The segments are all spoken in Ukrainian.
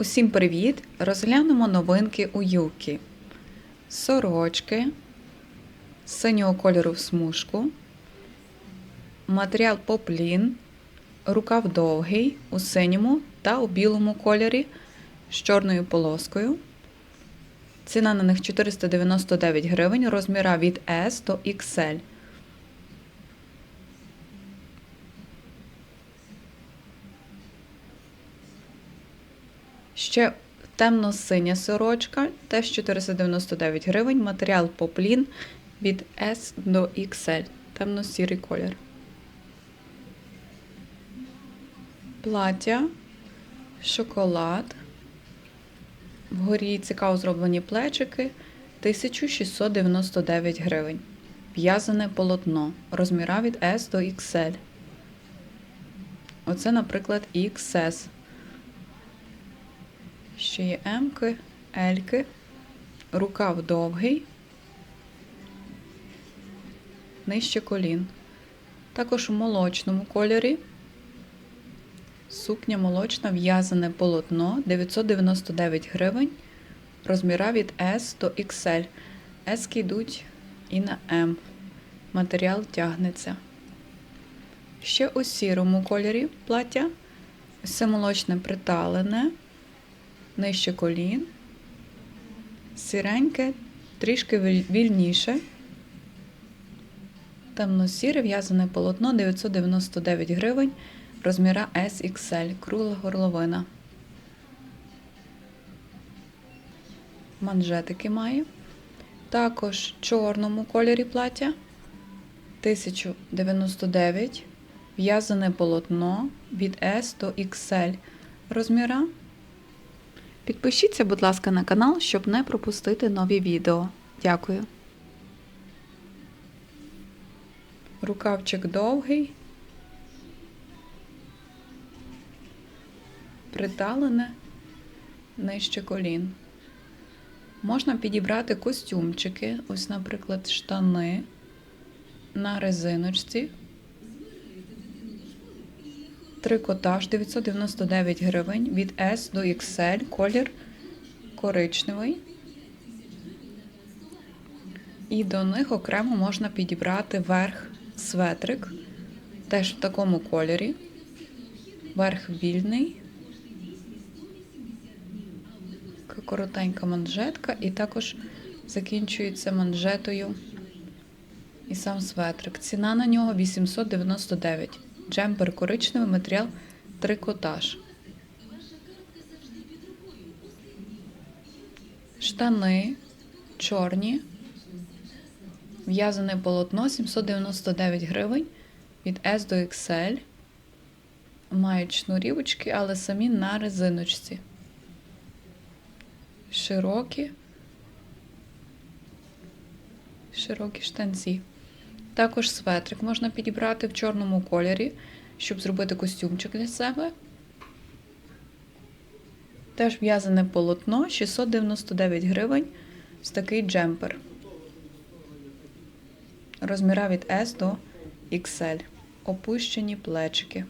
Усім привіт! Розглянемо новинки у Юкі. Сорочки синього кольору в смужку, матеріал поплін, рукав довгий у синьому та у білому кольорі з чорною полоскою. Ціна на них 499 гривень, розміра від S до XL. Ще темно-синя сорочка, теж 499 гривень. Матеріал поплін від S до XL. Темно-сірий колір. Плаття, шоколад. Вгорі цікаво зроблені плечики 1699 гривень. В'язане полотно. Розміра від S до XL. Оце, наприклад, XS. Ще є М-ки, L-ки, рукав довгий, нижче колін. Також у молочному кольорі. Сукня молочна, в'язане полотно 999 гривень. Розміра від S до XL. S йдуть і на М. Матеріал тягнеться. Ще у сірому кольорі плаття. Все молочне приталене нижче колін, сіреньке, трішки вільніше. Темно-сіре в'язане полотно 999 гривень, розміра SXL, кругла горловина. Манжетики має. Також в чорному кольорі плаття 1099, в'язане полотно від S до XL розміра. Підпишіться, будь ласка, на канал, щоб не пропустити нові відео. Дякую. Рукавчик довгий. Приталене нижче колін. Можна підібрати костюмчики, ось, наприклад, штани на резиночці. Трикотаж 999 гривень від S до XL, колір коричневий. І до них окремо можна підібрати верх светрик, теж в такому кольорі. Верх вільний, коротенька манжетка, і також закінчується манжетою і сам светрик. Ціна на нього 899 Джемпер коричневий матеріал трикотаж. Штани чорні. В'язане полотно 799 гривень від S до XL. Мають шнурівочки, але самі на резиночці. Широкі. Широкі штанці. Також светрик можна підібрати в чорному кольорі, щоб зробити костюмчик для себе. Теж в'язане полотно 699 гривень з такий джемпер. Розміра від S до XL. Опущені плечики.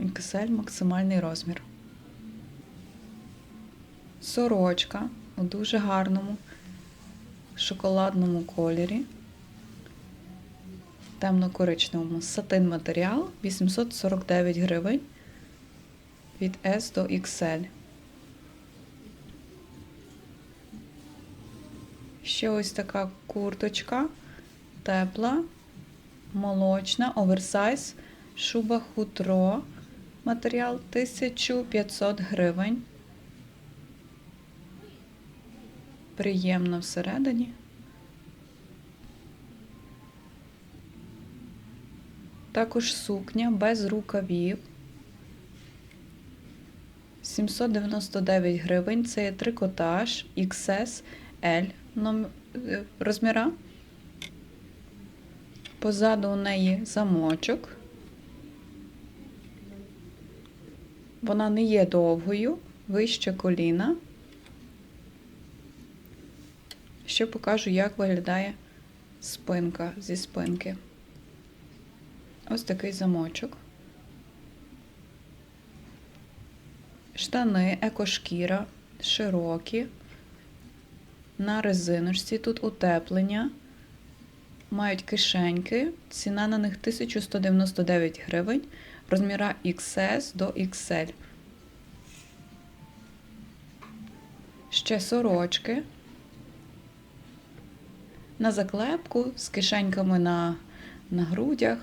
XL максимальний розмір. Сорочка у дуже гарному шоколадному кольорі, темно-коричневому сатин матеріал 849 гривень від S до XL. Ще ось така курточка, тепла, молочна, оверсайз, шуба хутро, матеріал 1500 гривень. Приємно всередині. Також сукня без рукавів. 799 гривень. Це є трикотаж XS L е, розміра. Позаду у неї замочок. Вона не є довгою, вище коліна. Ще покажу, як виглядає спинка зі спинки. Ось такий замочок. Штани екошкіра, широкі. На резиночці тут утеплення. Мають кишеньки. Ціна на них 1199 гривень. Розміра XS до XL. Ще сорочки. На заклепку з кишеньками на, на грудях.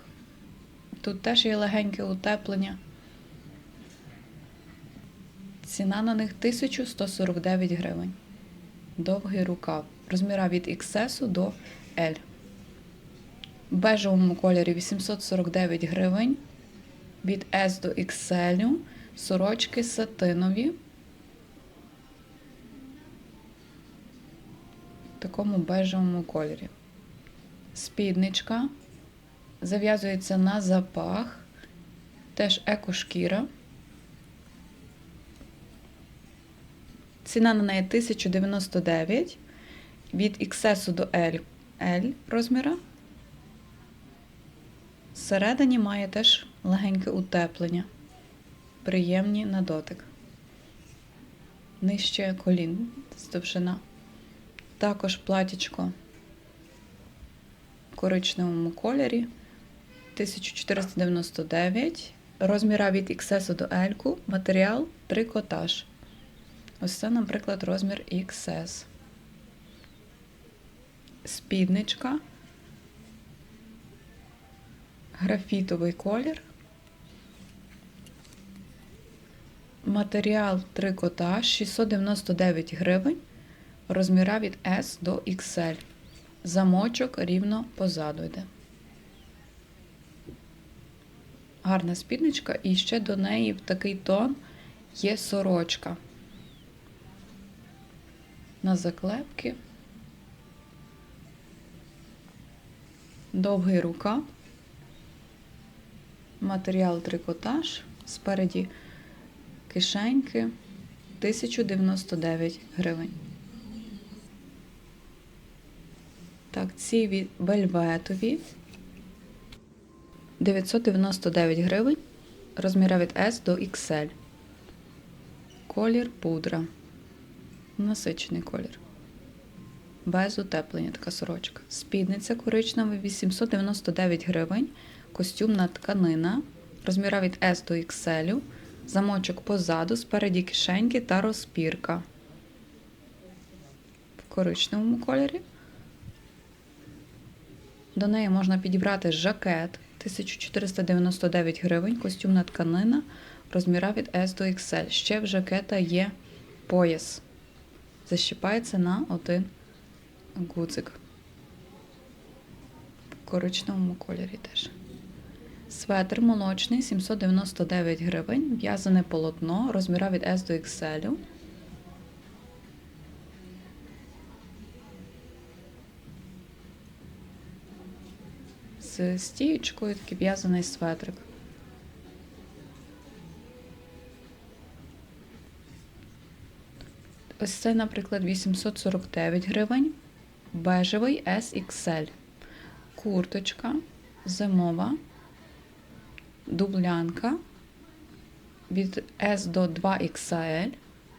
Тут теж є легеньке утеплення. Ціна на них 1149 гривень. Довгий рукав. Розміра від XS до L. В бежевому кольорі 849 гривень. Від S до XL. Сорочки сатинові. Такому бежевому кольорі. Спідничка. Зав'язується на запах. Теж екошкіра. Ціна на неї 1099 від XS до L, L розміра. Всередині має теж легеньке утеплення. Приємні на дотик. Нижче колін довжина. Також платічко в коричневому кольорі 1499. Розміра від XS до L, матеріал трикотаж. Ось це, наприклад, розмір XS. Спідничка. Графітовий колір. Матеріал трикотаж 699 гривень. Розміра від S до XL. Замочок рівно позаду йде. Гарна спідничка, і ще до неї в такий тон є сорочка на заклепки, довгий рукав, матеріал трикотаж, спереді кишеньки 1099 гривень. Так, ці від вельветові 999 гривень, розміра від S до XL. Колір пудра. Насичений колір. Без утеплення така сорочка. Спідниця коричнева 899 гривень. Костюмна тканина. Розміра від S до XL. Замочок позаду, спереді кишеньки та розпірка. В коричневому кольорі. До неї можна підібрати жакет 1499 гривень. Костюмна тканина. Розміра від S до XL. Ще в жакета є пояс защіпається на один гудзик. В коричневому кольорі теж. Светр молочний 799 гривень. В'язане полотно, розміра від S до XL. З стіючкою такий в'язаний светрик. Ось це, наприклад, 849 гривень. Бежевий SXL. Курточка зимова, дублянка від S до 2XL.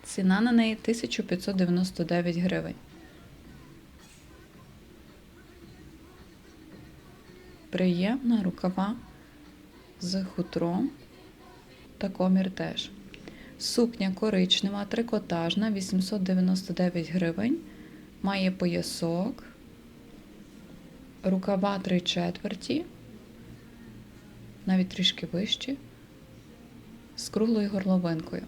Ціна на неї 1599 гривень. Приємна рукава з хутром та комір теж. Сукня коричнева, трикотажна, 899 гривень. Має поясок, рукава 3 четверті, навіть трішки вищі, з круглою горловинкою.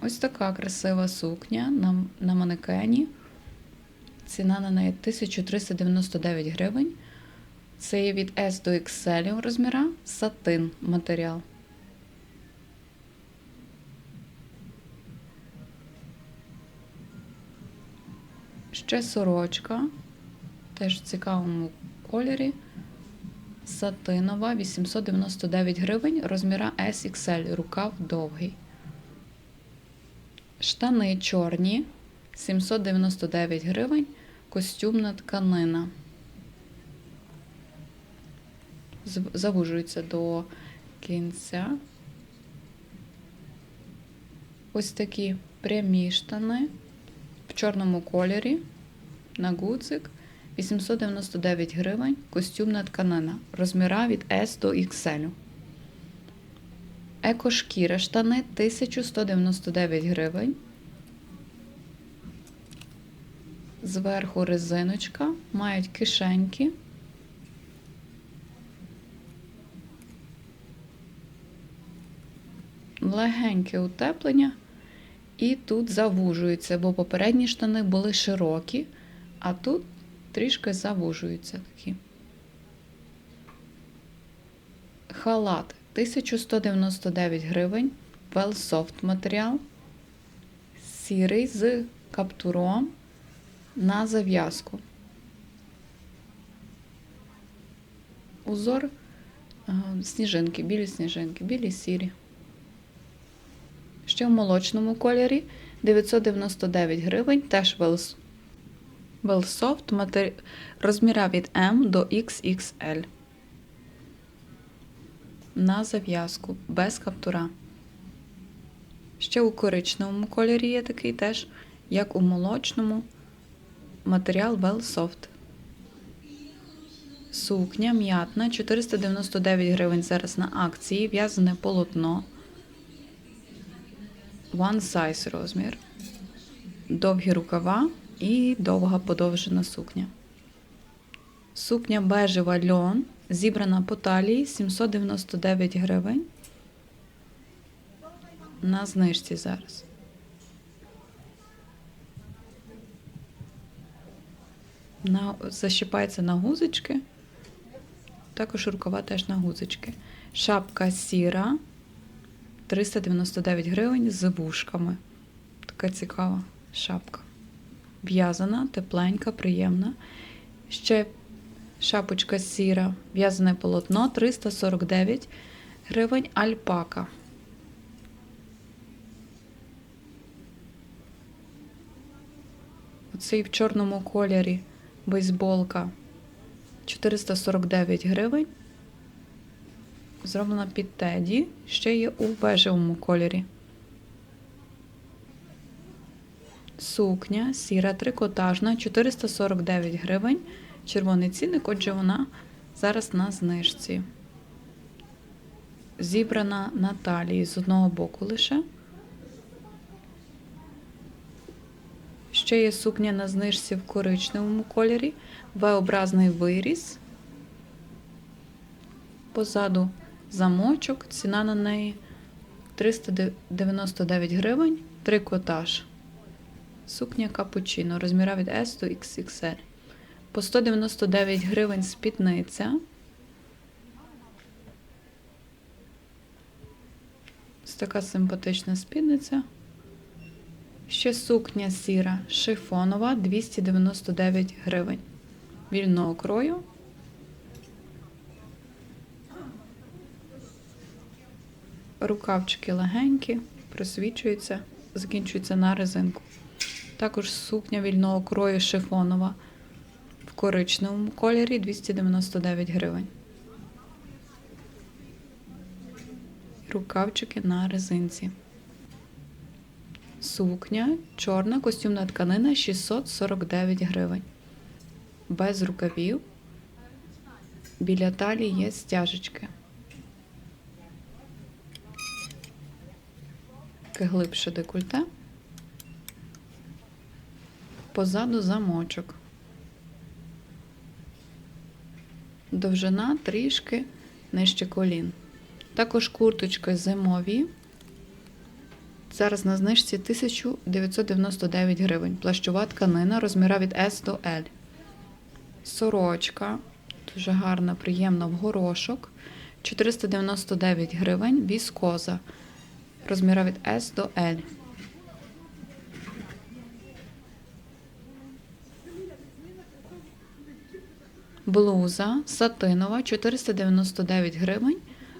Ось така красива сукня на, на манекені. Ціна на неї 1399 гривень. Це є від S до XL розміра, сатин матеріал. Ще сорочка, теж в цікавому кольорі. Сатинова 899 гривень, розміра SXL, рукав довгий. Штани чорні 799 гривень, костюмна тканина. Завужується до кінця. Ось такі прямі штани в чорному кольорі на гудзик 899 гривень. Костюмна тканина. Розміра від S до XL. Екошкіра штани 1199 гривень. Зверху резиночка, мають кишеньки. Легеньке утеплення. І тут завужується, бо попередні штани були широкі, а тут трішки завужуються такі. Халат 1199 гривень. Велсофт матеріал. Сірий з каптуром на зав'язку. Узор е, сніжинки, білі сніжинки, білі сірі. Ще в молочному кольорі 999 гривень, теж Wellsoft, матері... розміра від M до XXL. На зав'язку, без каптура. Ще у коричневому кольорі є такий теж, як у молочному. Матеріал Wellsoft. Сукня м'ятна 499 гривень зараз на акції. В'язане полотно. One size розмір. Довгі рукава і довга подовжена сукня. Сукня бежева льон. Зібрана по талії 799 гривень. На знижці зараз. На, защіпається на гузочки. Також рукава теж на гузочки. Шапка сіра 399 гривень з вушками. Така цікава шапка. В'язана, тепленька, приємна. Ще шапочка сіра, в'язане полотно 349 гривень альпака. Оцей в чорному кольорі бейсболка 449 гривень. Зроблена під теді. Ще є у бежевому кольорі. Сукня сіра трикотажна 449 гривень. Червоний цінник, отже, вона зараз на знижці. Зібрана на талії з одного боку лише. Ще є сукня на знижці в коричневому кольорі, V-образний виріз. Позаду замочок, ціна на неї 399 гривень, трикотаж. Сукня капучино, розміра від S до XXL. По 199 гривень спідниця. Ось така симпатична спідниця. Ще сукня сіра шифонова 299 гривень. Вільного крою. Рукавчики легенькі, просвічуються, закінчуються на резинку. Також сукня вільного крою шифонова в коричневому кольорі 299 гривень. Рукавчики на резинці. Сукня, чорна костюмна тканина 649 гривень. Без рукавів. Біля талії є стяжечки. Таке глибше декольте. Позаду замочок. Довжина трішки нижче колін. Також курточки зимові. Зараз на знижці 1999 гривень. Плащова тканина розміра від S до L. Сорочка. Дуже гарна, приємна в горошок. 499 гривень. Віскоза. Розміра від S до L. Блуза сатинова 499 гривень.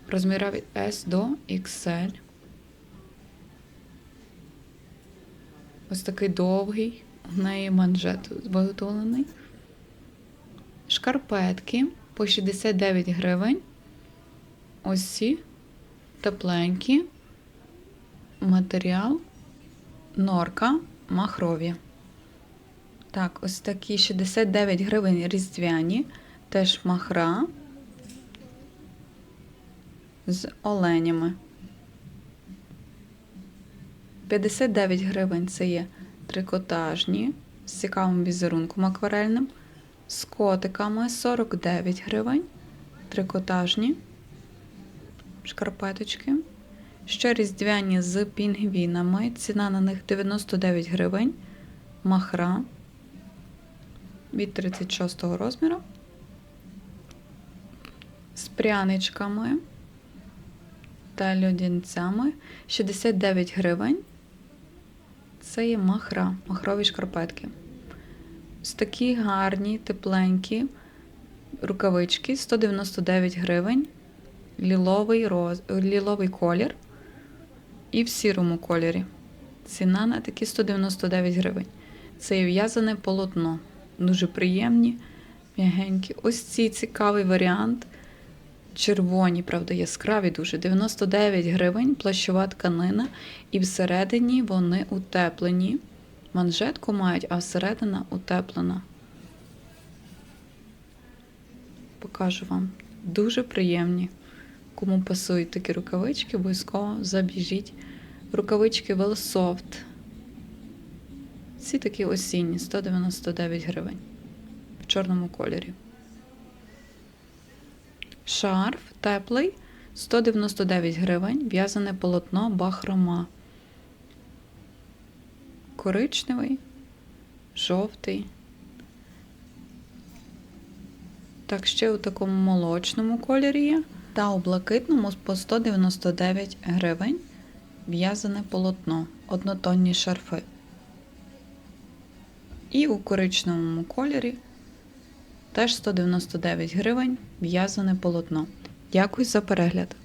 Розміра від S до XL. Ось такий довгий, в неї манжет виготовлений. Шкарпетки по 69 гривень. Ось ці тепленькі. Матеріал Норка махрові. Так, ось такі 69 гривень різдвяні, теж махра з оленями. 59 гривень це є трикотажні з цікавим візерунком акварельним. З котиками 49 гривень. Трикотажні шкарпеточки. Ще різдвяні з пінгвінами. Ціна на них 99 гривень. Махра від 36 розміру. З пряничками та льодянцями 69 гривень. Це є махра, махрові шкарпетки. Ось такі гарні, тепленькі рукавички 199 гривень, ліловий, роз... ліловий колір і в сірому кольорі. Ціна на такі 199 гривень. Це є в'язане полотно. Дуже приємні, м'ягенькі. Ось цей цікавий варіант. Червоні, правда, яскраві дуже. 99 гривень, плащова тканина, і всередині вони утеплені. Манжетку мають, а всередина утеплена. Покажу вам. Дуже приємні. Кому пасують такі рукавички, обов'язково забіжіть. Рукавички Велсофт. Ці такі осінні, 199 гривень в чорному кольорі. Шарф теплий 199 гривень, в'язане полотно бахрома. Коричневий, жовтий. Так, ще у такому молочному кольорі є. Та у блакитному по 199 гривень в'язане полотно, однотонні шарфи. І у коричневому кольорі теж 199 гривень в'язане полотно. Дякую за перегляд!